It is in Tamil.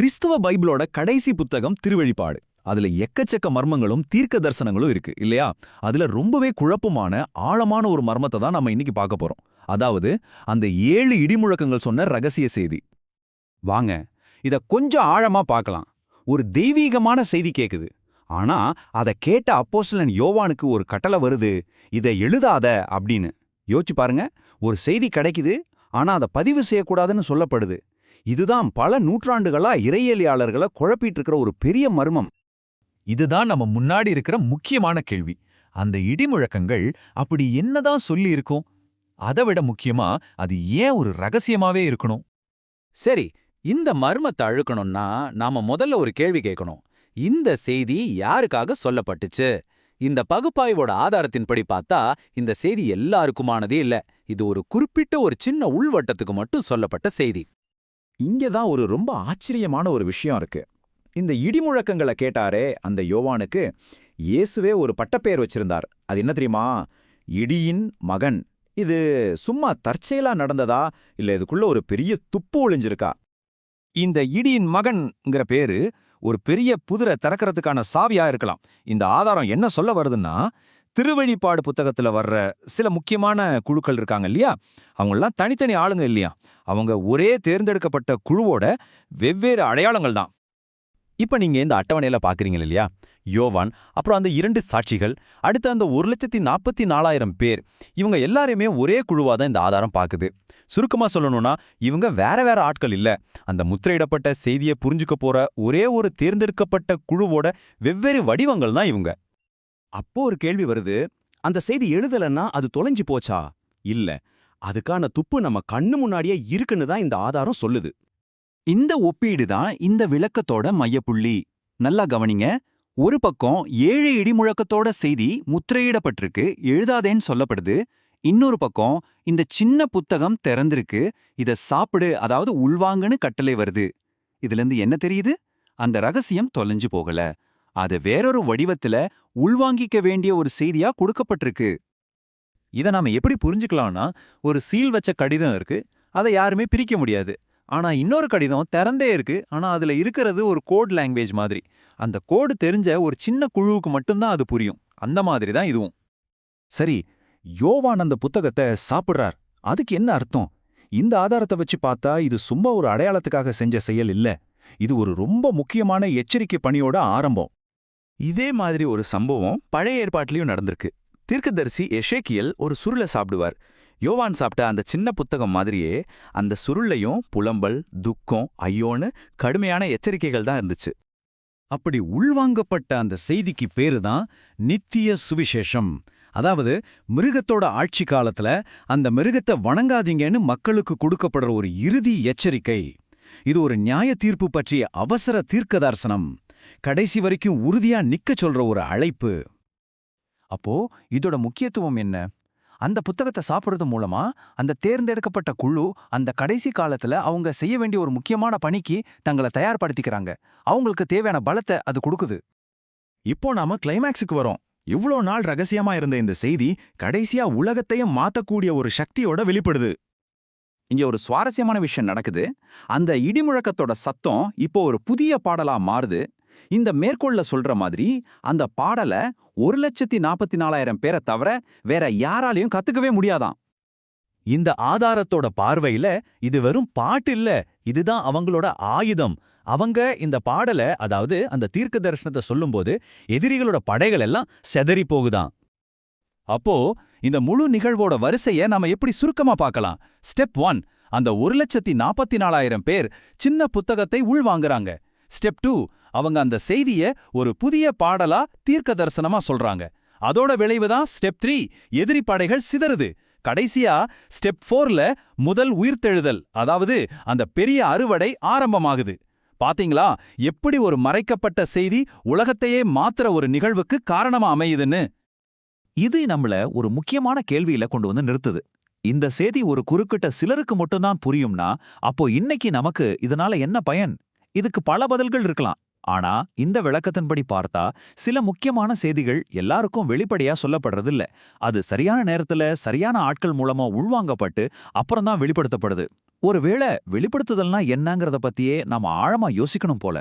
கிறிஸ்துவ பைபிளோட கடைசி புத்தகம் திருவழிப்பாடு அதுல எக்கச்சக்க மர்மங்களும் தீர்க்க தரிசனங்களும் இருக்கு இல்லையா? அதுல ரொம்பவே குழப்பமான ஆழமான ஒரு மர்மத்தை தான் நம்ம இன்னைக்கு பார்க்க போறோம். அதாவது அந்த ஏழு இடிமுழக்கங்கள் சொன்ன ரகசிய செய்தி. வாங்க இத கொஞ்சம் ஆழமா பார்க்கலாம். ஒரு தெய்வீகமான செய்தி கேக்குது. ஆனா அத கேட்ட அப்போசலன் யோவானுக்கு ஒரு கட்டளை வருது இதை எழுதாத அப்படின்னு. யோசிச்சு பாருங்க ஒரு செய்தி கிடைக்குது ஆனா அதை பதிவு செய்யக்கூடாதுன்னு சொல்லப்படுது. இதுதான் பல நூற்றாண்டுகளா இறையியலாளர்களை குழப்பிட்டு இருக்கிற ஒரு பெரிய மர்மம். இதுதான் நம்ம முன்னாடி இருக்கிற முக்கியமான கேள்வி. அந்த இடிமுழக்கங்கள் அப்படி என்னதான் சொல்லி இருக்கும் அதை விட முக்கியமா அது ஏன் ஒரு ரகசியமாவே இருக்கணும்? சரி இந்த மர்மத்தை அழுக்கணும்னா நாம முதல்ல ஒரு கேள்வி கேட்கணும். இந்த செய்தி யாருக்காக சொல்லப்பட்டுச்சு? இந்த பகுப்பாய்வோட ஆதாரத்தின்படி பார்த்தா இந்த செய்தி எல்லாருக்குமானதே இல்ல. இது ஒரு குறிப்பிட்ட ஒரு சின்ன உள்வட்டத்துக்கு மட்டும் சொல்லப்பட்ட செய்தி. இங்க தான் ஒரு ரொம்ப ஆச்சரியமான ஒரு விஷயம் இருக்கு. இந்த இடிமுழக்கங்களை கேட்டாரே அந்த யோவானுக்கு இயேசுவே ஒரு பட்டப்பெயர் வச்சிருந்தார். அது என்ன தெரியுமா? இடியின் மகன். இது சும்மா தற்செயலா நடந்ததா? இல்ல இதுக்குள்ள ஒரு பெரிய துப்பு ஒளிஞ்சிருக்கா? இந்த இடியின் மகன்ங்கிற பேரு ஒரு பெரிய புதிரை திறக்கறதுக்கான சாவியா இருக்கலாம். இந்த ஆதாரம் என்ன சொல்ல வருதுன்னா திருவழிப்பாடு புத்தகத்துல வர்ற சில முக்கியமான குழுக்கள் இருக்காங்க இல்லையா? அவங்கெல்லாம் தனித்தனி ஆளுங்க இல்லையா? அவங்க ஒரே தேர்ந்தெடுக்கப்பட்ட குழுவோட வெவ்வேறு அடையாளங்கள் தான். இப்ப நீங்க இந்த அட்டவணையில பாக்குறீங்க இல்லையா? யோவான் அப்புறம் அந்த இரண்டு சாட்சிகள் அடுத்து அந்த ஒரு லட்சத்தி நாற்பத்தி நாலாயிரம் பேர் இவங்க எல்லாரையுமே ஒரே குழுவா தான் இந்த ஆதாரம் பாக்குது. சுருக்கமா சொல்லணும்னா இவங்க வேற வேற ஆட்கள் இல்ல. அந்த முத்திரையிடப்பட்ட செய்தியை புரிஞ்சுக்க போற ஒரே ஒரு தேர்ந்தெடுக்கப்பட்ட குழுவோட வெவ்வேறு வடிவங்கள் தான் இவங்க. அப்போ ஒரு கேள்வி வருது அந்த செய்தி எழுதலன்னா அது தொலைஞ்சு போச்சா? இல்ல. அதுக்கான துப்பு நம்ம கண்ணு முன்னாடியே இருக்குன்னு தான் இந்த ஆதாரம் சொல்லுது. இந்த ஒப்பீடு தான் இந்த விளக்கத்தோட மையப்புள்ளி. நல்லா கவனிங்க. ஒரு பக்கம் ஏழு இடிமுழக்கத்தோட செய்தி முத்திரையிடப்பட்டிருக்கு எழுதாதேன்னு சொல்லப்படுது. இன்னொரு பக்கம் இந்த சின்ன புத்தகம் திறந்திருக்கு இத சாப்பிடு அதாவது உள்வாங்கன்னு கட்டளை வருது. இதுலேருந்து என்ன தெரியுது? அந்த ரகசியம் தொலைஞ்சு போகல. அது வேறொரு வடிவத்துல உள்வாங்கிக்க வேண்டிய ஒரு செய்தியா கொடுக்கப்பட்டிருக்கு. இதை நாம எப்படி புரிஞ்சுக்கலாம்னா ஒரு சீல் வச்ச கடிதம் இருக்கு அதை யாருமே பிரிக்க முடியாது. ஆனா இன்னொரு கடிதம் திறந்தே இருக்கு ஆனா அதுல இருக்கிறது ஒரு கோட் லாங்குவேஜ் மாதிரி. அந்த கோடு தெரிஞ்ச ஒரு சின்ன குழுவுக்கு மட்டும்தான் அது புரியும். அந்த மாதிரி தான் இதுவும். சரி யோவான் அந்த புத்தகத்தை சாப்பிடுறார். அதுக்கு என்ன அர்த்தம்? இந்த ஆதாரத்தை வச்சு பார்த்தா இது சும்மா ஒரு அடையாளத்துக்காக செஞ்ச செயல் இல்ல. இது ஒரு ரொம்ப முக்கியமான எச்சரிக்கை பணியோட ஆரம்பம். இதே மாதிரி ஒரு சம்பவம் பழைய ஏற்பாட்டிலையும் நடந்திருக்கு. தீர்க்கதரிசி எஷேக்கியல் ஒரு சுருளை சாப்பிடுவார். யோவான் சாப்பிட்ட அந்த சின்ன புத்தகம் மாதிரியே அந்த சுருளையும் புலம்பல் துக்கம் ஐயோன்னு கடுமையான எச்சரிக்கைகள் தான் இருந்துச்சு. அப்படி உள்வாங்கப்பட்ட அந்த செய்திக்கு பேரு தான் நித்திய சுவிசேஷம். அதாவது மிருகத்தோட ஆட்சி காலத்துல அந்த மிருகத்தை வணங்காதீங்கன்னு மக்களுக்கு கொடுக்கப்படுற ஒரு இறுதி எச்சரிக்கை. இது ஒரு நியாய தீர்ப்பு பற்றிய அவசர தீர்க்கதர்சனம். கடைசி வரைக்கும் உறுதியா நிக்கச் சொல்ற ஒரு அழைப்பு. அப்போ இதோட முக்கியத்துவம் என்ன? அந்த புத்தகத்தை சாப்பிட்றது மூலமா அந்த தேர்ந்தெடுக்கப்பட்ட குழு அந்த கடைசி காலத்துல அவங்க செய்ய வேண்டிய ஒரு முக்கியமான பணிக்கு தங்களை தயார்படுத்திக்கிறாங்க. அவங்களுக்கு தேவையான பலத்தை அது கொடுக்குது. இப்போ நாம கிளைமேக்ஸுக்கு வரோம். இவ்ளோ நாள் ரகசியமா இருந்த இந்த செய்தி கடைசியா உலகத்தையும் மாத்தக்கூடிய ஒரு சக்தியோட வெளிப்படுது. இங்க ஒரு சுவாரஸ்யமான விஷயம் நடக்குது. அந்த இடிமுழக்கத்தோட சத்தம் இப்போ ஒரு புதிய பாடலா மாறுது. இந்த மேற்கோள்ல சொல்ற மாதிரி அந்த பாடல ஒரு லட்சத்தி நாற்பத்தி நாலாயிரம் பேரை தவிர வேற யாராலையும் கத்துக்கவே முடியாதாம் இந்த ஆதாரத்தோட பார்வையில இது வெறும் பாட்டு இல்ல இதுதான் அவங்களோட ஆயுதம். அவங்க இந்த பாடல அதாவது அந்த தீர்க்க தரிசனத்தை சொல்லும்போது எதிரிகளோட படைகள் எல்லாம் செதறி போகுதாம் அப்போ இந்த முழு நிகழ்வோட வரிசைய நாம எப்படி சுருக்கமா பார்க்கலாம்? ஸ்டெப் ஒன் அந்த ஒரு லட்சத்தி நாற்பத்தி நாலாயிரம் பேர் சின்ன புத்தகத்தை உள்வாங்குறாங்க. ஸ்டெப் டூ அவங்க அந்த செய்திய ஒரு புதிய பாடலா தீர்க்க தரிசனமா சொல்றாங்க. அதோட விளைவுதான் ஸ்டெப் த்ரீ எதிரி படைகள் சிதறுது. கடைசியா ஸ்டெப் ஃபோர்ல முதல் உயிர்த்தெழுதல் அதாவது அந்த பெரிய அறுவடை ஆரம்பமாகுது. பாத்தீங்களா? எப்படி ஒரு மறைக்கப்பட்ட செய்தி உலகத்தையே மாத்துற ஒரு நிகழ்வுக்கு காரணமா அமையுதுன்னு? இது நம்மள ஒரு முக்கியமான கேள்வியில கொண்டு வந்து நிறுத்துது. இந்த செய்தி ஒரு குறுக்கிட்ட சிலருக்கு மட்டும்தான் புரியும்னா அப்போ இன்னைக்கு நமக்கு இதனால என்ன பயன்? இதுக்கு பல பதில்கள் இருக்கலாம். ஆனா இந்த விளக்கத்தின்படி பார்த்தா சில முக்கியமான செய்திகள் எல்லாருக்கும் வெளிப்படையா சொல்லப்படுறதில்ல. அது சரியான நேரத்துல சரியான ஆட்கள் மூலமா உள்வாங்கப்பட்டு அப்புறம் தான் வெளிப்படுத்தப்படுது. ஒருவேளை வெளிப்படுத்துதல்னா என்னங்கிறத பத்தியே நாம ஆழமா யோசிக்கணும் போல.